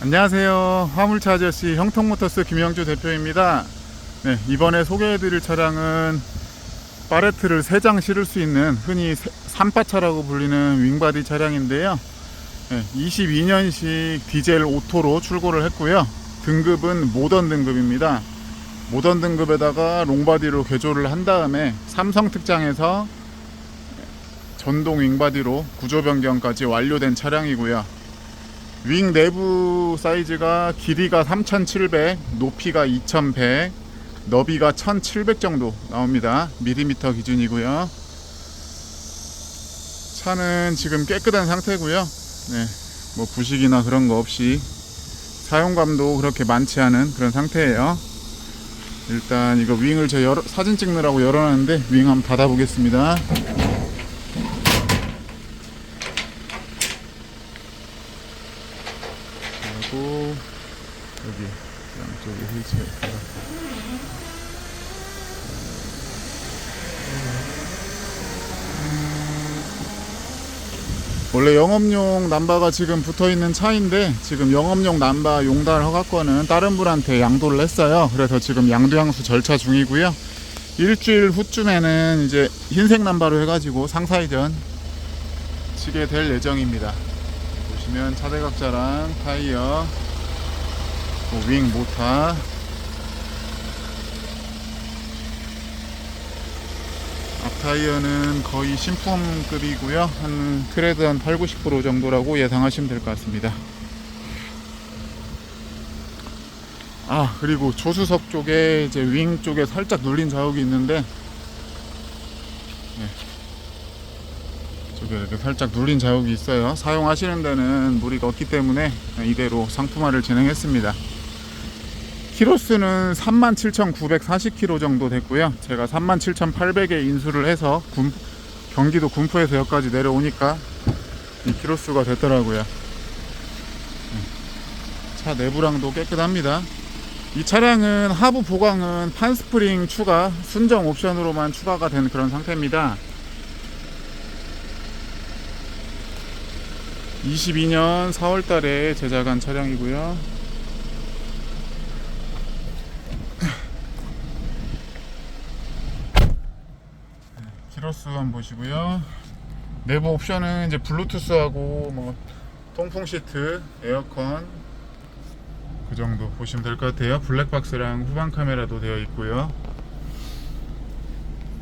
안녕하세요. 화물차 아저씨 형통모터스 김영주 대표입니다. 네, 이번에 소개해드릴 차량은 파레트를 3장 실을 수 있는 흔히 세- 삼파차라고 불리는 윙바디 차량인데요. 네, 22년식 디젤 오토로 출고를 했고요. 등급은 모던 등급입니다. 모던 등급에다가 롱바디로 개조를 한 다음에 삼성 특장에서 전동 윙바디로 구조 변경까지 완료된 차량이고요. 윙 내부 사이즈가 길이가 3700, 높이가 2100, 너비가 1700 정도 나옵니다. 미리미터 기준이고요. 차는 지금 깨끗한 상태고요. 네, 뭐 부식이나 그런 거 없이 사용감도 그렇게 많지 않은 그런 상태예요. 일단 이거 윙을 저 열어- 사진 찍느라고 열어놨는데 윙 한번 닫아보겠습니다. 하고 여기 양쪽에 휠체어가 원래 영업용 남바가 지금 붙어 있는 차인데 지금 영업용 남바 용달 허가권은 다른 분한테 양도를 했어요. 그래서 지금 양도양수 절차 중이고요. 일주일 후쯤에는 이제 흰색 남바로 해가지고 상사이전 치게 될 예정입니다. 보시면 차대각자랑 타이어, 뭐윙 모타, 앞 타이어는 거의 신품급이고요. 한 그래도 한 8, 90% 정도라고 예상하시면 될 것 같습니다. 아 그리고 조수석 쪽에 이제 윙 쪽에 살짝 눌린 자국이 있는데 네. 쪽에 이렇게 살짝 눌린 자국이 있어요. 사용하시는 데는 무리가 없기 때문에 이대로 상품화를 진행했습니다. 키로수는 37,940km 정도 됐고요. 제가 37,800에 인수를 해서 군- 경기도 군포에서 여기까지 내려오니까 이 키로수가 됐더라고요. 네. 차 내부랑도 깨끗합니다. 이 차량은 하부 보강은 판스프링 추가, 순정 옵션으로만 추가가 된 그런 상태입니다. 22년 4월 달에 제작한 차량이고요. 키로수 한번 보시고요. 내부 옵션은 이제 블루투스하고 뭐 통풍 시트, 에어컨 그 정도 보시면 될 것 같아요. 블랙박스랑 후방 카메라도 되어 있고요.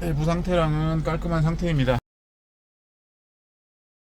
내부 상태랑은 깔끔한 상태입니다.